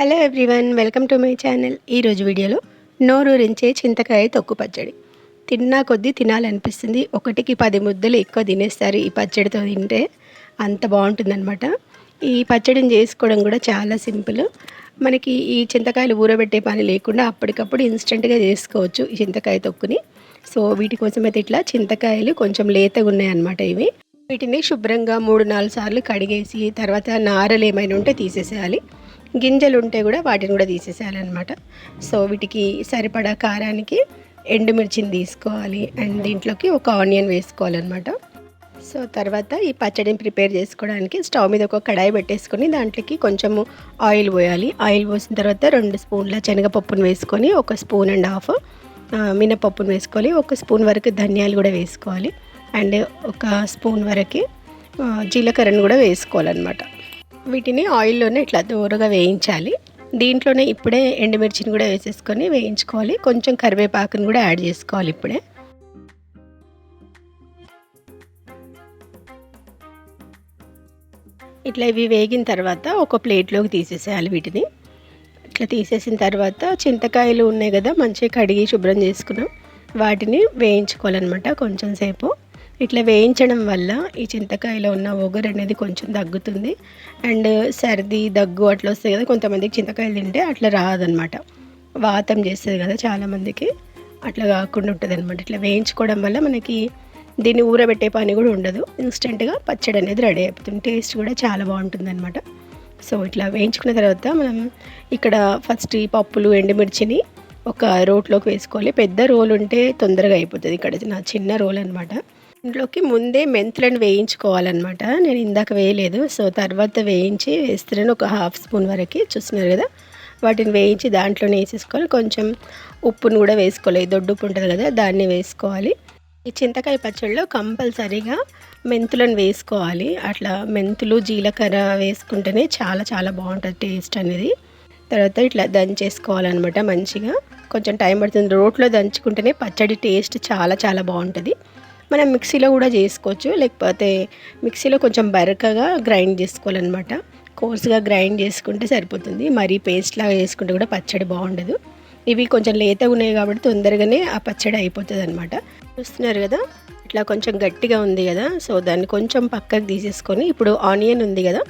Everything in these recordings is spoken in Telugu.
Hello everyone welcome to my channel ఈరోజు వీడియోలో నోరూరించే చింతకాయ తొక్కు పచ్చడి. తిన్నా కొద్దీ తినాలనిపిస్తుంది. ఒకటికి పది ముద్దలు ఎక్కువ తినేస్తారు ఈ పచ్చడితో తింటే. అంత బాగుంటుందన్నమాట. ఈ పచ్చడిని చేసుకోవడం కూడా చాలా సింపుల్. మనకి ఈ చింతకాయలు ఊరబెట్టే పని లేకుండా అప్పటికప్పుడు ఇన్స్టెంట్గా చేసుకోవచ్చు ఈ చింతకాయ తొక్కుని. సో వీటి కోసం అయితే ఇట్లా చింతకాయలు కొంచెం లేతగా ఉన్నాయి అన్నమాట ఇవి. వీటిని శుభ్రంగా మూడు నాలుగు సార్లు కడిగేసి తర్వాత నారలు ఏమైనా ఉంటే తీసేసేయాలి. గింజలు ఉంటే కూడా వాటిని కూడా తీసేసేయాలన్నమాట. సో వీటికి సరిపడా కారానికి ఎండుమిర్చిని తీసుకోవాలి అండ్ దీంట్లోకి ఒక ఆనియన్ వేసుకోవాలన్నమాట. సో తర్వాత ఈ పచ్చడిని ప్రిపేర్ చేసుకోవడానికి స్టవ్ మీద ఒక కడాయి పెట్టేసుకొని దాంట్లోకి కొంచెము ఆయిల్ పోయాలి. ఆయిల్ పోసిన తర్వాత రెండు స్పూన్ల శనగపప్పును వేసుకొని ఒక స్పూన్ అండ్ హాఫ్ మినపప్పును వేసుకోవాలి. ఒక స్పూన్ వరకు ధనియాలు కూడా వేసుకోవాలి. అండ్ ఒక స్పూన్ వరకు జీలకర్రను కూడా వేసుకోవాలన్నమాట. వీటిని ఆయిల్లోనే ఇట్లా దూరగా వేయించాలి. దీంట్లోనే ఇప్పుడే ఎండుమిర్చిని కూడా వేసేసుకొని వేయించుకోవాలి. కొంచెం కరివేపాకుని కూడా యాడ్ చేసుకోవాలి ఇప్పుడే. ఇట్లా ఇవి వేగిన తర్వాత ఒక ప్లేట్లోకి తీసేసేయాలి వీటిని. ఇట్లా తీసేసిన తర్వాత చింతకాయలు ఉన్నాయి కదా మంచిగా కడిగి శుభ్రం చేసుకున్నాం. వాటిని వేయించుకోవాలన్నమాట కొంచెం సేపు. ఇట్లా వేయించడం వల్ల ఈ చింతకాయలో ఉన్న ఒగరు అనేది కొంచెం తగ్గుతుంది అండ్ సర్ది దగ్గు అట్లా వస్తాయి కదా కొంతమందికి చింతకాయలు తింటే అట్లా రాదనమాట వాతం చేస్తుంది కదా చాలామందికి అట్లా కాకుండా ఉంటుంది అనమాట ఇట్లా వేయించుకోవడం వల్ల మనకి దీన్ని ఊరబెట్టే పని కూడా ఉండదు. ఇన్స్టెంట్గా పచ్చడి అనేది రెడీ అయిపోతుంది. టేస్ట్ కూడా చాలా బాగుంటుంది అనమాట సో ఇట్లా వేయించుకున్న తర్వాత మనం ఇక్కడ ఫస్ట్ ఈ పప్పులు ఎండుమిర్చిని ఒక రోట్లోకి వేసుకోవాలి. పెద్ద రోల్ ఉంటే తొందరగా అయిపోతుంది. ఇక్కడ నా చిన్న రోల్ అనమాట ఇంట్లోకి ముందే మెంతులను వేయించుకోవాలన్నమాట. నేను ఇందాక వేయలేదు. సో తర్వాత వేయించి వేస్తున్నాను ఒక హాఫ్ స్పూన్ వరకు చూస్తున్నారు కదా. వాటిని వేయించి దాంట్లోనే వేసేసుకోవాలి. కొంచెం ఉప్పును కూడా వేసుకోవాలి. దొడ్డు ఉప్పు ఉంటుంది కదా దాన్ని వేసుకోవాలి. ఈ చింతకాయ పచ్చడిలో కంపల్సరీగా మెంతులను వేసుకోవాలి. అట్లా మెంతులు జీలకర్ర వేసుకుంటేనే చాలా చాలా బాగుంటుంది టేస్ట్ అనేది. తర్వాత ఇట్లా దంచేసుకోవాలన్నమాట మంచిగా. కొంచెం టైం పడుతుంది. రోట్లో దంచుకుంటేనే పచ్చడి టేస్ట్ చాలా చాలా బాగుంటుంది. మనం మిక్సీలో కూడా చేసుకోవచ్చు. లేకపోతే మిక్సీలో కొంచెం బరకగా గ్రైండ్ చేసుకోవాలన్నమాట. కోర్స్గా గ్రైండ్ చేసుకుంటే సరిపోతుంది. మరీ పేస్ట్ లాగా చేసుకుంటే కూడా పచ్చడి బాగుండదు. ఇవి కొంచెం లేతగా ఉన్నాయి కాబట్టి తొందరగానే ఆ పచ్చడి అయిపోతుంది అనమాట చూస్తున్నారు కదా? ఇట్లా కొంచెం గట్టిగా ఉంది కదా? సో దాన్ని కొంచెం పక్కకు తీసేసుకొని ఇప్పుడు ఆనియన్ ఉంది కదా?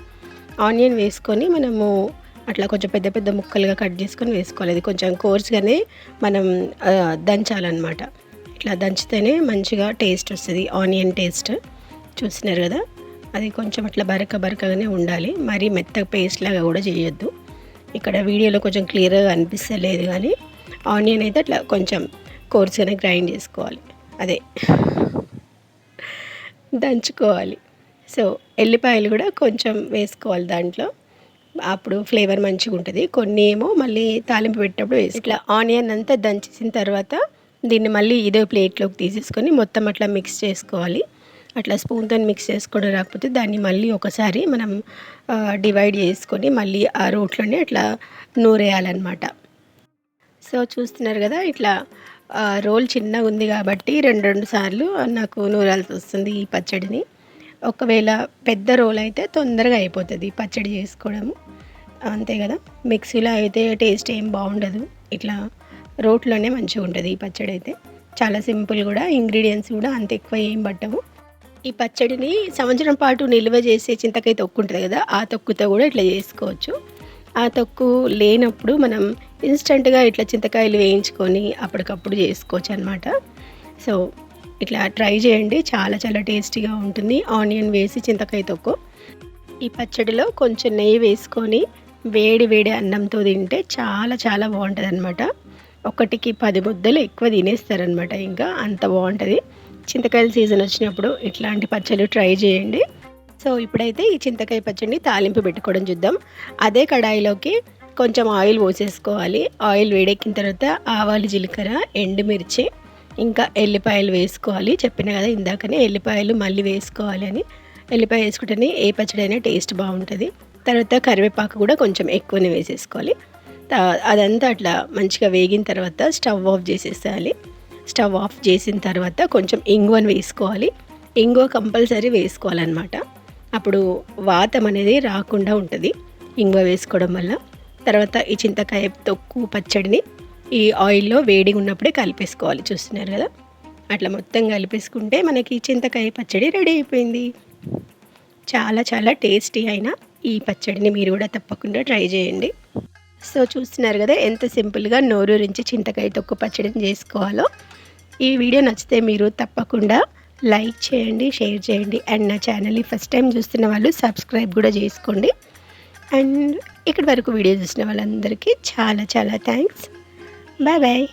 ఆనియన్ వేసుకొని మనము అట్లా కొంచెం పెద్ద పెద్ద ముక్కలుగా కట్ చేసుకొని వేసుకోవాలి. అది కొంచెం కోర్స్గానే మనం దంచాలన్నమాట. ఇట్లా దంచితేనే మంచిగా టేస్ట్ వస్తుంది. ఆనియన్ టేస్ట్ చూస్తున్నారు కదా? అది కొంచెం అట్లా బరక బరకగానే ఉండాలి. మరీ మెత్తగా పేస్ట్ లాగా కూడా చేయొద్దు. ఇక్కడ వీడియోలో కొంచెం క్లియర్గా అనిపిస్తలేదు కానీ ఆనియన్ అయితే అట్లా కొంచెం కోర్సుగానే గ్రైండ్ చేసుకోవాలి. అదే. దంచుకోవాలి. సో ఎల్లిపాయలు కూడా కొంచెం వేసుకోవాలి దాంట్లో. అప్పుడు ఫ్లేవర్ మంచిగా ఉంటుంది కొన్ని ఏమో మళ్ళీ తాలింపు పెట్టినప్పుడు వేసి ఇట్లా ఆనియన్ అంతా దంచేసిన తర్వాత దీన్ని మళ్ళీ ఇదే ప్లేట్లోకి తీసేసుకొని మొత్తం అట్లా మిక్స్ చేసుకోవాలి. అట్లా స్పూన్తో మిక్స్ చేసుకోవడం రాకపోతే దాన్ని మళ్ళీ ఒకసారి మనం డివైడ్ చేసుకొని మళ్ళీ ఆ రోట్లోనే అట్లా నూరేయాలన్నమాట. సో చూస్తున్నారు కదా ఇట్లా రోల్ చిన్నగా ఉంది కాబట్టి రెండు రెండు సార్లు నాకు నూరాల్సి వస్తుంది ఈ పచ్చడిని. ఒకవేళ పెద్ద రోల్ అయితే తొందరగా అయిపోతుంది పచ్చడి చేసుకోవడము. అంతే కదా మిక్సీలో అయితే టేస్ట్ ఏం బాగుండదు. ఇట్లా రోట్లోనే మంచిగా ఉంటుంది ఈ పచ్చడి అయితే. చాలా సింపుల్ కూడా ఇంగ్రీడియంట్స్ కూడా అంత ఎక్కువ ఏం పట్టవు. ఈ పచ్చడిని సంవత్సరం పాటు నిల్వ చేసే చింతకాయ తొక్కు ఉంటుంది కదా ఆ తొక్కుతో కూడా ఇట్లా చేసుకోవచ్చు. ఆ తొక్కు లేనప్పుడు మనం ఇన్స్టెంట్గా ఇట్లా చింతకాయలు వేయించుకొని అప్పటికప్పుడు చేసుకోవచ్చు అనమాట సో ఇట్లా ట్రై చేయండి చాలా చాలా టేస్టీగా ఉంటుంది. ఆనియన్ వేసి చింతకాయ తొక్కు. ఈ పచ్చడిలో కొంచెం నెయ్యి వేసుకొని వేడి వేడి అన్నంతో తింటే చాలా చాలా బాగుంటుంది అనమాట ఒకటికి పది ముద్దలు ఎక్కువ తినేస్తారనమాట ఇంకా అంత బాగుంటుంది. చింతకాయల సీజన్ వచ్చినప్పుడు ఇట్లాంటి పచ్చళ్ళు ట్రై చేయండి. సో ఇప్పుడైతే ఈ చింతకాయ పచ్చడిని తాలింపు పెట్టుకోవడం చూద్దాం. అదే కడాయిలోకి కొంచెం ఆయిల్ పోసేసుకోవాలి. ఆయిల్ వేడెక్కిన తర్వాత ఆవాలు జీలకర్ర ఎండుమిర్చి ఇంకా ఎల్లిపాయలు వేసుకోవాలి. చెప్పిన కదా ఇందాకనే ఎల్లిపాయలు మళ్ళీ వేసుకోవాలి అని. ఎల్లిపాయ వేసుకుంటేనే ఏ పచ్చడి అయినా టేస్ట్ బాగుంటుంది. తర్వాత కరివేపాకు కూడా కొంచెం ఎక్కువనే వేసేసుకోవాలి. అదంతా అట్లా మంచిగా వేగిన తర్వాత స్టవ్ ఆఫ్ చేసేసేయాలి. స్టవ్ ఆఫ్ చేసిన తర్వాత కొంచెం ఇంగువని వేసుకోవాలి. ఇంగువ కంపల్సరీ వేసుకోవాలన్నమాట. అప్పుడు వాతం అనేది రాకుండా ఉంటుంది ఇంగువ వేసుకోవడం వల్ల. తర్వాత ఈ చింతకాయ తొక్కు పచ్చడిని ఈ ఆయిల్లో వేడిగా ఉన్నప్పుడే కలిపేసుకోవాలి. చూస్తున్నారు కదా? అట్లా మొత్తం కలిపేసుకుంటే మనకి చింతకాయ పచ్చడి రెడీ అయిపోయింది. చాలా చాలా టేస్టీ అయిన ఈ పచ్చడిని మీరు కూడా తప్పకుండా ట్రై చేయండి. సో చూస్తున్నారు కదా ఎంత సింపుల్గా నోరూరించి చింతకాయ తొక్కు పచ్చడిని చేసుకోవాలో. ఈ వీడియో నచ్చితే మీరు తప్పకుండా లైక్ చేయండి షేర్ చేయండి. అండ్ నా ఛానల్ని ఫస్ట్ టైం చూస్తున్న వాళ్ళు సబ్స్క్రైబ్ కూడా చేసుకోండి. అండ్ ఇక్కడి వరకు వీడియో చూసిన వాళ్ళందరికీ చాలా చాలా థ్యాంక్స్. Bye bye.